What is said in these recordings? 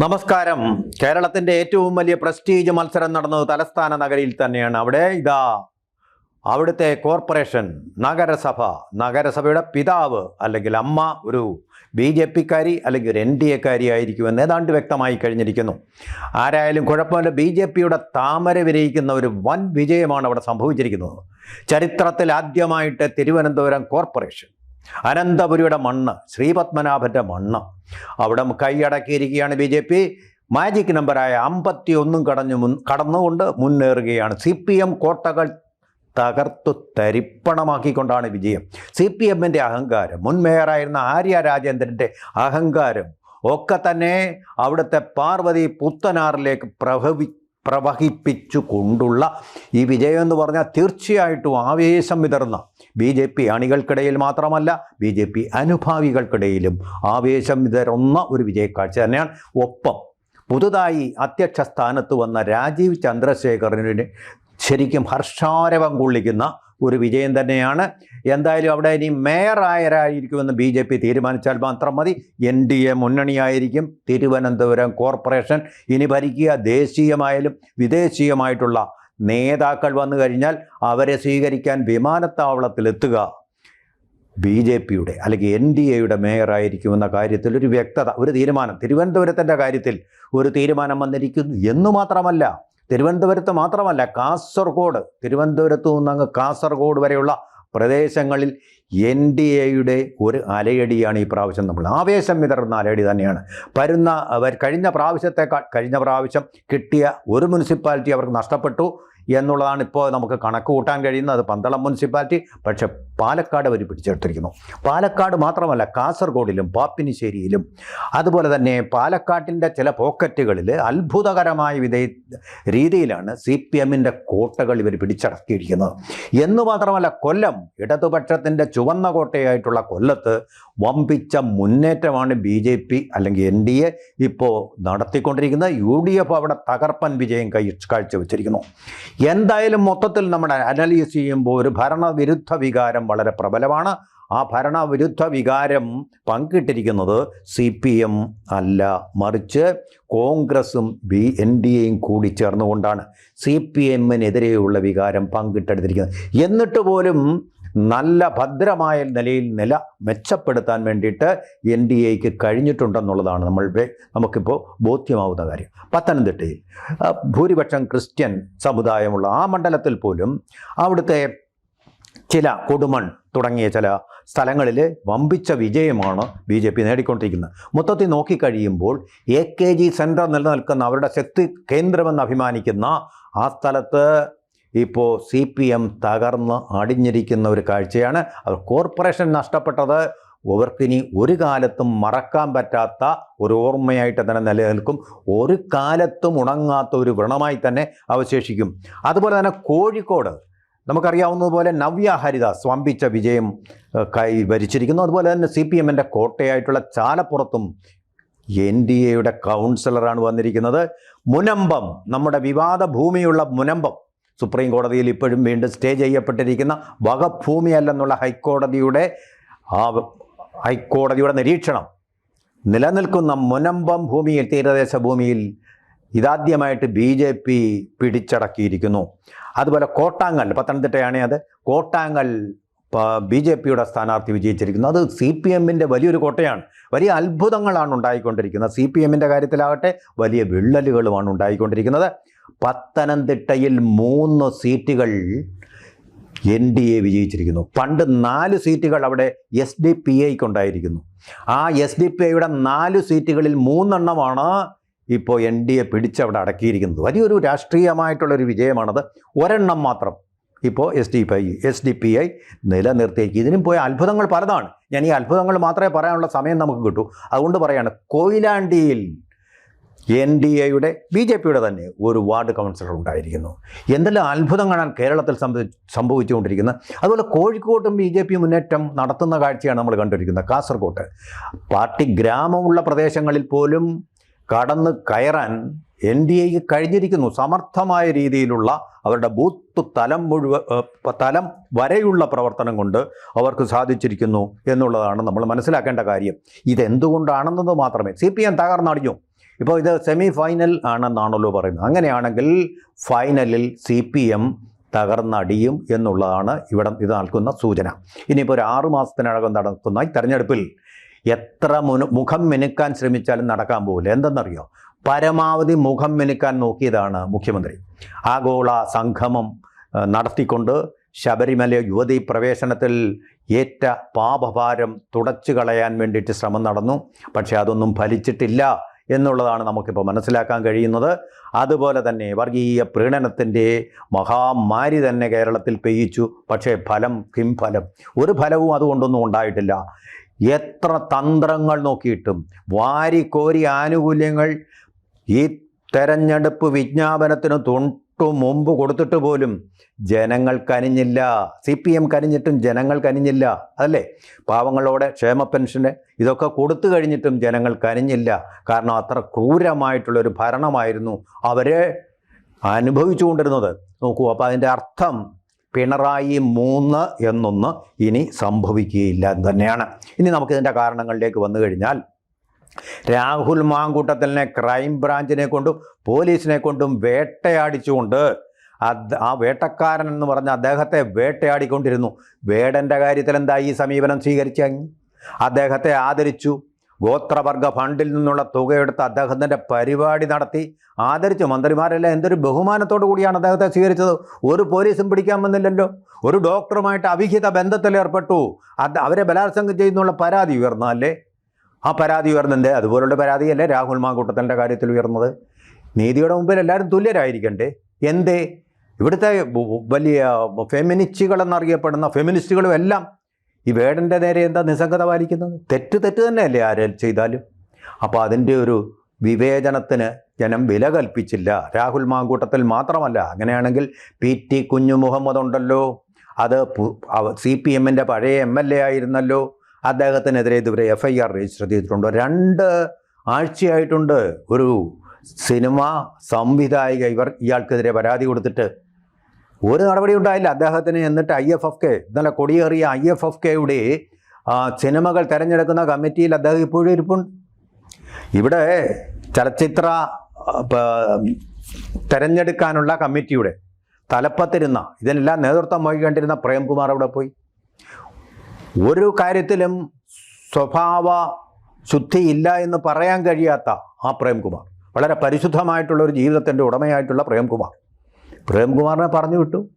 നമസ്കാരം. കേരളത്തിന്റെ ഏറ്റവും വലിയ പ്രസ്റ്റീജ് മത്സരം നടന്നത് തലസ്ഥാന നഗരിയിൽ തന്നെയാണ്. അവിടെ ഇതാ അവിടുത്തെ കോർപ്പറേഷൻ നഗരസഭ. നഗരസഭയുടെ പിതാവ് അല്ലെങ്കിൽ അമ്മ ഒരു ബി ജെ പിക്കാരി അല്ലെങ്കിൽ ഒരു എൻ ഡി എക്കാരി ആയിരിക്കുമെന്ന് ഏതാണ്ട് വ്യക്തമായി കഴിഞ്ഞിരിക്കുന്നു. ആരായാലും കുഴപ്പമില്ല. ബി ജെ പിയുടെ താമര വിരയിക്കുന്ന ഒരു വൻ വിജയമാണ് അവിടെ സംഭവിച്ചിരിക്കുന്നത്. ചരിത്രത്തിൽ ആദ്യമായിട്ട് തിരുവനന്തപുരം കോർപ്പറേഷൻ. അനന്തപുരിയുടെ മണ്ണ് ശ്രീപത്മനാഭന്റെ മണ്ണ്. അവിടെ കൈയടക്കിയിരിക്കുകയാണ് ബി ജെ പി. മാജിക് നമ്പറായ അമ്പത്തി ഒന്നും കടഞ്ഞു മുൻ കടന്നുകൊണ്ട് മുന്നേറുകയാണ്. സി പി എം കോട്ടകൾ തകർത്തു തരിപ്പണമാക്കിക്കൊണ്ടാണ് വിജയം. സി പി എമ്മിന്റെ അഹങ്കാരം മുൻ മേയറായിരുന്ന ആര്യ രാജേന്ദ്രന്റെ അഹങ്കാരം ഒക്കെ തന്നെ അവിടുത്തെ പാർവതി പുത്തനാറിലേക്ക് പ്രഭവി പ്രവഹിപ്പിച്ചു കൊണ്ടുള്ള ഈ വിജയം എന്ന് പറഞ്ഞാൽ തീർച്ചയായിട്ടും ആവേശം വിതർന്ന ബി ജെ പി അണികൾക്കിടയിൽ മാത്രമല്ല ബി ജെ പി അനുഭാവികൾക്കിടയിലും ആവേശം വിതരുന്ന ഒരു വിജയക്കാഴ്ച തന്നെയാണ്. ഒപ്പം പുതുതായി അധ്യക്ഷ സ്ഥാനത്ത് വന്ന രാജീവ് ചന്ദ്രശേഖരന് ശരിക്കും ഹർഷാരവം കൊള്ളിക്കുന്ന ഒരു വിജയം തന്നെയാണ്. എന്തായാലും അവിടെ ഇനി മേയറായരായിരിക്കുമെന്ന് ബി ജെ പി തീരുമാനിച്ചാൽ മാത്രം മതി. എൻ ഡി എ മുന്നണിയായിരിക്കും. തിരുവനന്തപുരം കോർപ്പറേഷൻ ഇനി ഭരിക്കുക. ദേശീയമായാലും വിദേശീയമായിട്ടുള്ള നേതാക്കൾ വന്നു കഴിഞ്ഞാൽ അവരെ സ്വീകരിക്കാൻ വിമാനത്താവളത്തിലെത്തുക ബി ജെ പിയുടെ അല്ലെങ്കിൽ എൻ ഡി എയുടെ മേയറായിരിക്കുമെന്ന കാര്യത്തിൽ ഒരു വ്യക്തത ഒരു തീരുമാനം. തിരുവനന്തപുരത്തിന്റെ കാര്യത്തിൽ ഒരു തീരുമാനം വന്നിരിക്കുന്നു എന്നു മാത്രമല്ല തിരുവനന്തപുരത്ത് മാത്രമല്ല കാസർഗോഡ് തിരുവനന്തപുരത്ത് നിന്ന് അങ്ങ് കാസർഗോഡ് വരെയുള്ള പ്രദേശങ്ങളിൽ എൻ ഡി എയുടെ ഒരു അലയടിയാണ് ഈ പ്രാവശ്യം നമ്മൾ. ആവേശം വിതറുന്ന അലയടി തന്നെയാണ്. അവർ കഴിഞ്ഞ പ്രാവശ്യത്തെക്കാൾ കഴിഞ്ഞ പ്രാവശ്യം കിട്ടിയ ഒരു മുനിസിപ്പാലിറ്റി അവർക്ക് നഷ്ടപ്പെട്ടു എന്നുള്ളതാണ് ഇപ്പോൾ നമുക്ക് കണക്ക് കൂട്ടാൻ കഴിയുന്നത്. അത് പന്തളം മുനിസിപ്പാലിറ്റി പക്ഷെ പാലക്കാട് അവർ പിടിച്ചെടുത്തിരിക്കുന്നു. പാലക്കാട് മാത്രമല്ല കാസർഗോഡിലും പാപ്പിനിശ്ശേരിയിലും. അതുപോലെ തന്നെ പാലക്കാട്ടിന്റെ ചില പോക്കറ്റുകളിൽ അത്ഭുതകരമായ വിധേ രീതിയിലാണ് സി പി എമ്മിന്റെ കോട്ടകൾ ഇവർ പിടിച്ചടക്കിയിരിക്കുന്നത്. എന്ന് മാത്രമല്ല കൊല്ലം ഇടതുപക്ഷത്തിന്റെ ചുവന്ന കോട്ടയായിട്ടുള്ള കൊല്ലത്ത് വമ്പിച്ച മുന്നേറ്റമാണ് ബി ജെ പി അല്ലെങ്കിൽ എൻ ഡി എ ഇപ്പോൾ നടത്തിക്കൊണ്ടിരിക്കുന്നത്. യു ഡി എഫ് അവിടെ തകർപ്പൻ വിജയം കൈ കാഴ്ചവെച്ചിരിക്കുന്നു. എന്തായാലും മൊത്തത്തിൽ നമ്മുടെ അനലൈസ് ചെയ്യുമ്പോൾ ഒരു ഭരണവിരുദ്ധ വികാരം വളരെ പ്രബലമാണ്. ആ ഭരണവിരുദ്ധ വികാരം പങ്കിട്ടിരിക്കുന്നത് സി പി എം അല്ല. മറിച്ച് കോൺഗ്രസും ബി എൻ ഡി എയും കൂടി ചേർന്നുകൊണ്ടാണ് സി പി എമ്മിനെതിരെയുള്ള വികാരം പങ്കിട്ടെടുത്തിരിക്കുന്നത്. എന്നിട്ട് പോലും നല്ല ഭദ്രമായ നിലയിൽ നില മെച്ചപ്പെടുത്താൻ വേണ്ടിയിട്ട് എൻ ഡി എക്ക് കഴിഞ്ഞിട്ടുണ്ടെന്നുള്ളതാണ് നമ്മൾ നമുക്കിപ്പോൾ ബോധ്യമാവുന്ന കാര്യം. പത്തനംതിട്ടയിൽ ഭൂരിപക്ഷം ക്രിസ്ത്യൻ സമുദായമുള്ള ആ മണ്ഡലത്തിൽ പോലും അവിടുത്തെ ചില കൊടുമൺ തുടങ്ങിയ ചില സ്ഥലങ്ങളിൽ വമ്പിച്ച വിജയമാണ് ബി ജെ പി നേടിക്കൊണ്ടിരിക്കുന്നത്. മൊത്തത്തിൽ നോക്കിക്കഴിയുമ്പോൾ എ കെ ജി സെന്റർ നിലനിൽക്കുന്ന അവരുടെ ശക്തി കേന്ദ്രമെന്ന് അഭിമാനിക്കുന്ന ആ സ്ഥലത്ത് ഇപ്പോൾ സി പി എം തകർന്ന് അടിഞ്ഞിരിക്കുന്ന ഒരു കാഴ്ചയാണ്. അത് കോർപ്പറേഷൻ നഷ്ടപ്പെട്ടത്. അവർക്കിനി ഒരു കാലത്തും മറക്കാൻ പറ്റാത്ത ഒരു ഓർമ്മയായിട്ട് തന്നെ നിലനിൽക്കും. ഒരു കാലത്തും ഉണങ്ങാത്ത ഒരു വ്രണമായി തന്നെ അവശേഷിക്കും. അതുപോലെ തന്നെ കോഴിക്കോട്. നമുക്കറിയാവുന്നതുപോലെ നവ്യ ഹരിദാസ് വമ്പിച്ച വിജയം കൈവരിച്ചിരിക്കുന്നു അതുപോലെ തന്നെ സി പി എമ്മിന്റെ കോട്ടയായിട്ടുള്ള ചാലപ്പുറത്തും എൻ ഡി എയുടെ കൗൺസിലറാണ് വന്നിരിക്കുന്നത്. മുനമ്പം നമ്മുടെ വിവാദ ഭൂമിയുള്ള മുനമ്പം. സുപ്രീം കോടതിയിൽ ഇപ്പോഴും വീണ്ടും സ്റ്റേ ചെയ്യപ്പെട്ടിരിക്കുന്ന വകഭൂമിയല്ലെന്നുള്ള ഹൈക്കോടതിയുടെ ആ ഹൈക്കോടതിയുടെ നിരീക്ഷണം. നിലനിൽക്കുന്ന മുനമ്പം ഭൂമിയിൽ തീരദേശ ഭൂമിയിൽ ഇതാദ്യമായിട്ട് ബി ജെ പി പിടിച്ചടക്കിയിരിക്കുന്നു. അതുപോലെ കോട്ടാങ്ങൽ പത്തനംതിട്ടയാണ് അത്. കോട്ടാങ്ങൽ ബി ജെ പിയുടെ സ്ഥാനാർത്ഥി വിജയിച്ചിരിക്കുന്നു. അത് സി പി എമ്മിന്റെ വലിയൊരു കോട്ടയാണ്. വലിയ അത്ഭുതങ്ങളാണ് ഉണ്ടായിക്കൊണ്ടിരിക്കുന്നത്. സി പി എമ്മിന്റെ കാര്യത്തിലാകട്ടെ വലിയ വിള്ളലുകളുമാണ് ഉണ്ടായിക്കൊണ്ടിരിക്കുന്നത്. പത്തനംതിട്ടയിൽ മൂന്ന് സീറ്റുകൾ എൻ ഡി എ വിജയിച്ചിരിക്കുന്നു. പണ്ട് നാല് സീറ്റുകൾ അവിടെ എസ് ഡി പി ഐക്ക് ഉണ്ടായിരിക്കുന്നു ആ എസ് ഡി പി ഐയുടെ നാല് സീറ്റുകളിൽ മൂന്നെണ്ണമാണ് ഇപ്പോൾ എൻ ഡി എ പിടിച്ചവിടെ അടക്കിയിരിക്കുന്നത്. വലിയൊരു രാഷ്ട്രീയമായിട്ടുള്ളൊരു വിജയമാണത്. ഒരെണ്ണം മാത്രം ഇപ്പോൾ S D P I S D P I നിലനിർത്തിയേക്ക്. ഇതിനും പോയ അത്ഭുതങ്ങൾ പലതാണ്. ഞാൻ ഈ അത്ഭുതങ്ങൾ മാത്രമേ പറയാനുള്ള സമയം നമുക്ക് കിട്ടൂ. അതുകൊണ്ട് പറയാണ് കൊയിലാണ്ടിയിൽ എൻ ഡി എയുടെ ബി ജെ പിയുടെ തന്നെ ഒരു വാർഡ് കൗൺസിലർ ഉണ്ടായിരിക്കുന്നു. എന്തെല്ലാം അത്ഭുതങ്ങളാണ് കേരളത്തിൽ സംഭവി സംഭവിച്ചുകൊണ്ടിരിക്കുന്നത്. അതുപോലെ കോഴിക്കോട്ടും ബി ജെ പി മുന്നേറ്റം നടത്തുന്ന കാഴ്ചയാണ് നമ്മൾ കണ്ടിരിക്കുന്നത്. കാസർഗോട്ട് പാർട്ടി ഗ്രാമമുള്ള പ്രദേശങ്ങളിൽ പോലും കടന്ന് കയറാൻ എൻ ഡി എക്ക് കഴിഞ്ഞിരിക്കുന്നു. സമർത്ഥമായ രീതിയിലുള്ള അവരുടെ ബൂത്ത് തലം മുഴുവൻ തലം വരെയുള്ള പ്രവർത്തനം കൊണ്ട് അവർക്ക് സാധിച്ചിരിക്കുന്നു എന്നുള്ളതാണ് നമ്മൾ മനസ്സിലാക്കേണ്ട കാര്യം. ഇതെന്തുകൊണ്ടാണെന്നത് മാത്രമേ സി പി എം തകർന്നടിഞ്ഞു. ഇപ്പോൾ ഇത് സെമി ഫൈനൽ ആണെന്നാണല്ലോ പറയുന്നത്. അങ്ങനെയാണെങ്കിൽ ഫൈനലിൽ സി പി എം തകർന്നടിയും എന്നുള്ളതാണ് ഇവിടെ ഇത് നൽകുന്ന സൂചന. ഇനിയിപ്പോൾ ഒരു ആറു മാസത്തിനകം നടക്കുന്ന ഈ തെരഞ്ഞെടുപ്പിൽ എത്ര മുന മുഖം മിനുക്കാൻ ശ്രമിച്ചാലും നടക്കാൻ പോകില്ല എന്തെന്നറിയോ? പരമാവധി മുഖം മിനുക്കാൻ നോക്കിയതാണ് മുഖ്യമന്ത്രി. ആഗോള സംഗമം നടത്തിക്കൊണ്ട് ശബരിമല യുവതി പ്രവേശനത്തിൽ ഏറ്റ പാപഭാരം തുടച്ചു കളയാൻ വേണ്ടിയിട്ട് ശ്രമം നടന്നു. പക്ഷേ അതൊന്നും ഫലിച്ചിട്ടില്ല. എന്നുള്ളതാണ് നമുക്കിപ്പോൾ മനസ്സിലാക്കാൻ കഴിയുന്നത്. അതുപോലെ തന്നെ വർഗീയ പ്രീണനത്തിന്റെ മഹാമാരി തന്നെ കേരളത്തിൽ പെയ്യിച്ചു. പക്ഷേ ഫലം കിംഫലം. ഒരു ഫലവും അതുകൊണ്ടൊന്നും ഉണ്ടായിട്ടില്ല. എത്ര തന്ത്രങ്ങൾ നോക്കിയിട്ടും വാരിക്കോരി ആനുകൂല്യങ്ങൾ ഈ തെരഞ്ഞെടുപ്പ് വിജ്ഞാപനത്തിന് തൊട്ടു മുമ്പ് കൊടുത്തിട്ട് പോലും ജനങ്ങൾ കനിഞ്ഞില്ല. സി പി എം കനിഞ്ഞിട്ടും ജനങ്ങൾ കനിഞ്ഞില്ല. അതല്ലേ? പാവങ്ങളോടെ ക്ഷേമ പെൻഷന് ഇതൊക്കെ കൊടുത്തു കഴിഞ്ഞിട്ടും ജനങ്ങൾ കനിഞ്ഞില്ല. കാരണം അത്ര ക്രൂരമായിട്ടുള്ളൊരു ഭരണമായിരുന്നു അവരെ അനുഭവിച്ചുകൊണ്ടിരുന്നത്. നോക്കൂ അപ്പോൾ അതിന്റെ അർത്ഥം പിണറായി മൂന്ന് എന്നൊന്ന് ഇനി സംഭവിക്കുകയില്ല എന്ന് തന്നെയാണ്. ഇനി നമുക്കിതിന്റെ കാരണങ്ങളിലേക്ക് വന്നു കഴിഞ്ഞാൽ രാഹുൽ മാങ്കൂട്ടത്തിനെ ക്രൈം ബ്രാഞ്ചിനെ കൊണ്ടും പോലീസിനെ കൊണ്ടും വേട്ടയാടിച്ചുകൊണ്ട് അത് ആ വേട്ടക്കാരൻ എന്ന് പറഞ്ഞ അദ്ദേഹത്തെ വേട്ടയാടിക്കൊണ്ടിരുന്നു. വേടന്റെ കാര്യത്തിൽ എന്താ ഈ സമീപനം സ്വീകരിച്ച? അദ്ദേഹത്തെ ആദരിച്ചു. ഗോത്രവർഗ ഫണ്ടിൽ നിന്നുള്ള തുകയെടുത്ത് അദ്ദേഹത്തിന്റെ പരിപാടി നടത്തി. ആദരിച്ചു. മന്ത്രിമാരെല്ലാം എന്തൊരു ബഹുമാനത്തോടു കൂടിയാണ് അദ്ദേഹത്തെ സ്വീകരിച്ചത്. ഒരു പോലീസും പിടിക്കാൻ വന്നില്ലല്ലോ. ഒരു ഡോക്ടറുമായിട്ട് അവിഹിത ബന്ധത്തിൽ ഏർപ്പെട്ടു. അത് അവരെ ബലാത്സംഗം ചെയ്യുന്നുള്ള പരാതി ഉയർന്നല്ലേ ആ പരാതി ഉയർന്നെന്തേ അതുപോലുള്ള പരാതിയല്ലേ രാഹുൽ മാങ്കൂട്ടത്തിന്റെ കാര്യത്തിൽ ഉയർന്നത്? നീതിയുടെ മുമ്പിൽ എല്ലാവരും തുല്യരായിരിക്കണ്ടേ? എന്തേ? ഇവിടുത്തെ വലിയ ഫെമിനിസ്റ്റുകൾ എന്നറിയപ്പെടുന്ന ഫെമിനിസ്റ്റുകളും എല്ലാം ഈ വേടന്റെ നേരെ എന്താ നിസ്സംഗത പാലിക്കുന്നത്? തെറ്റ് തെറ്റ് തന്നെയല്ലേ ആരെ ചെയ്താലും. അപ്പോൾ അതിന്റെ ഒരു വിവേചനത്തിന് ജനം വില കൽപ്പിച്ചില്ല. രാഹുൽ മാങ്കൂട്ടത്തിൽ മാത്രമല്ല. അങ്ങനെയാണെങ്കിൽ പി ടി കുഞ്ഞു മുഹമ്മദ് ഉണ്ടല്ലോ. അത് സി പി എമ്മിന്റെ പഴയ എം എൽ എ ആയിരുന്നല്ലോ. അദ്ദേഹത്തിനെതിരെ ഇതുവരെ എഫ് ഐ ആർ രജിസ്റ്റർ ചെയ്തിട്ടുണ്ട്? രണ്ട് ആഴ്ചയായിട്ടുണ്ട്. ഒരു സിനിമ സംവിധായിക ഇവർ ഇയാൾക്കെതിരെ പരാതി കൊടുത്തിട്ട്. ഒരു നടപടി ഉണ്ടായില്ല. അദ്ദേഹത്തിന് എന്നിട്ട് ഐ എഫ് എഫ് കെ ഇന്നലെ കൊടിയേറിയ ഐ എഫ് എഫ് കെയുടെ സിനിമകൾ തിരഞ്ഞെടുക്കുന്ന കമ്മിറ്റിയിൽ അദ്ദേഹം ഇപ്പോഴും ഇരിപ്പുണ്ട്. ഇവിടെ ചലച്ചിത്ര തിരഞ്ഞെടുക്കാനുള്ള കമ്മിറ്റിയുടെ തലപ്പത്തിരുന്ന ഇതിനെല്ലാം നേതൃത്വം വഹിക്കേണ്ടിരുന്ന പ്രേംകുമാർ അവിടെ പോയി. ഒരു കാര്യത്തിലും സ്വഭാവ ശുദ്ധിയില്ല എന്ന് പറയാൻ കഴിയാത്ത ആ പ്രേംകുമാർ. വളരെ പരിശുദ്ധമായിട്ടുള്ള ഒരു ജീവിതത്തിന്റെ ഉടമയായിട്ടുള്ള പ്രേംകുമാർ. പ്രേംകുമാറിനെ പറഞ്ഞു വിട്ടു.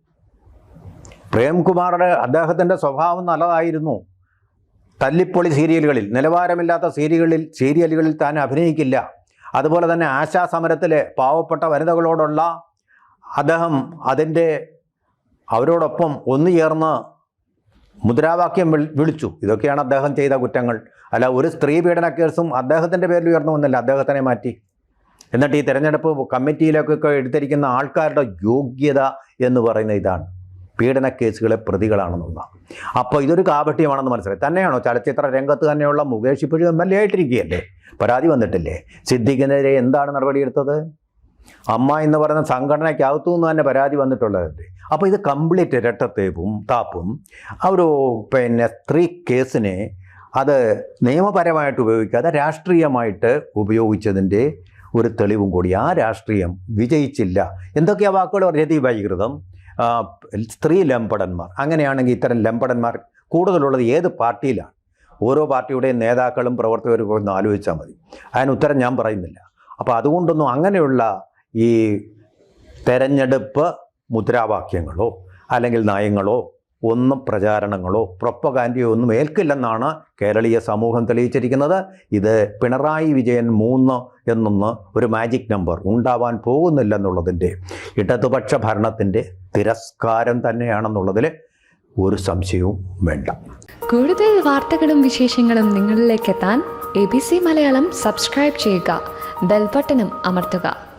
പ്രേംകുമാറുടെ അദ്ദേഹത്തിന്റെ സ്വഭാവം നല്ലതായിരുന്നു. തല്ലിപ്പൊളി സീരിയലുകളിൽ നിലവാരമില്ലാത്ത സീരിയലുകളിൽ സീരിയലുകളിൽ താൻ അഭിനയിക്കില്ല. അതുപോലെ തന്നെ ആശാസമരത്തിലെ പാവപ്പെട്ട വനിതകളോടുള്ള അദ്ദേഹം അതിന്റെ അവരോടൊപ്പം ഒന്നു ചേർന്ന് മുദ്രാവാക്യം വിളിച്ചു. ഇതൊക്കെയാണ് അദ്ദേഹം ചെയ്ത കുറ്റങ്ങൾ. അല്ല ഒരു സ്ത്രീ പീഡന കേസും അദ്ദേഹത്തിന്റെ പേരിൽ ഉയർന്നു വന്നില്ല. അദ്ദേഹത്തിനെ മാറ്റി. എന്നിട്ട് ഈ തെരഞ്ഞെടുപ്പ് കമ്മിറ്റിയിലേക്കൊക്കെ എടുത്തിരിക്കുന്ന ആൾക്കാരുടെ യോഗ്യത എന്ന് പറയുന്ന ഇതാണ്. പീഡന കേസുകളെ പ്രതികളാണെന്നുള്ളതാണ് അപ്പോൾ ഇതൊരു കാപട്യമാണെന്ന് മനസ്സിലായി. തന്നെയാണോ ചലച്ചിത്ര രംഗത്ത് തന്നെയുള്ള മുകേഷ് ഇപ്പോഴും എം എൽ എ ആയിട്ടിരിക്കുകയല്ലേ? പരാതി വന്നിട്ടില്ലേ? സിദ്ദിഖിനെതിരെ എന്താണ് നടപടിയെടുത്തത്? അമ്മ എന്ന് പറയുന്ന സംഘടനയ്ക്കകത്തു നിന്ന് തന്നെ പരാതി വന്നിട്ടുള്ളതല്ലേ? അപ്പോൾ ഇത് കംപ്ലീറ്റ് രട്ടത്തേപ്പും താപ്പും ആ ഒരു പിന്നെ സ്ത്രീ കേസിനെ അത് നിയമപരമായിട്ട് ഉപയോഗിക്കാതെ രാഷ്ട്രീയമായിട്ട് ഉപയോഗിച്ചതിന്റെ ഒരു തെളിവും കൂടി. ആ രാഷ്ട്രീയം വിജയിച്ചില്ല. എന്തൊക്കെയാ വാക്കുകൾ രതി വൈകൃതം സ്ത്രീ ലംപടന്മാർ. അങ്ങനെയാണെങ്കിൽ ഇത്തരം ലംപടന്മാർ കൂടുതലുള്ളത് ഏത് പാർട്ടിയിലാണ്? ഓരോ പാർട്ടിയുടെയും നേതാക്കളും പ്രവർത്തകരും ഒന്ന് ആലോചിച്ചാൽ മതി. അതിന് ഉത്തരം ഞാൻ പറയുന്നില്ല. അപ്പോൾ അതുകൊണ്ടൊന്നും അങ്ങനെയുള്ള ഈ തെരഞ്ഞെടുപ്പ് മുദ്രാവാക്യങ്ങളോ അല്ലെങ്കിൽ നയങ്ങളോ ഒന്നും പ്രചാരണങ്ങളോ പ്രൊപ്പഗാൻഡിയോ ഒന്നും ഏൽക്കില്ലെന്നാണ് കേരളീയ സമൂഹം തെളിയിച്ചിരിക്കുന്നത്. ഇത് പിണറായി വിജയൻ മൂന്ന് എന്നൊന്ന് ഒരു മാജിക് നമ്പർ ഉണ്ടാവാൻ പോകുന്നില്ലെന്നുള്ളതിന്റെ ഇടതുപക്ഷ ഭരണത്തിന്റെ തിരസ്കാരം തന്നെയാണെന്നുള്ളതിൽ ഒരു സംശയവും വേണ്ട. കൂടുതൽ വാർത്തകളും വിശേഷങ്ങളും നിങ്ങളിലേക്ക് എത്താൻ A B C Malayalam subscribe ചെയ്യുക. ബെൽബട്ടനും അമർത്തുക.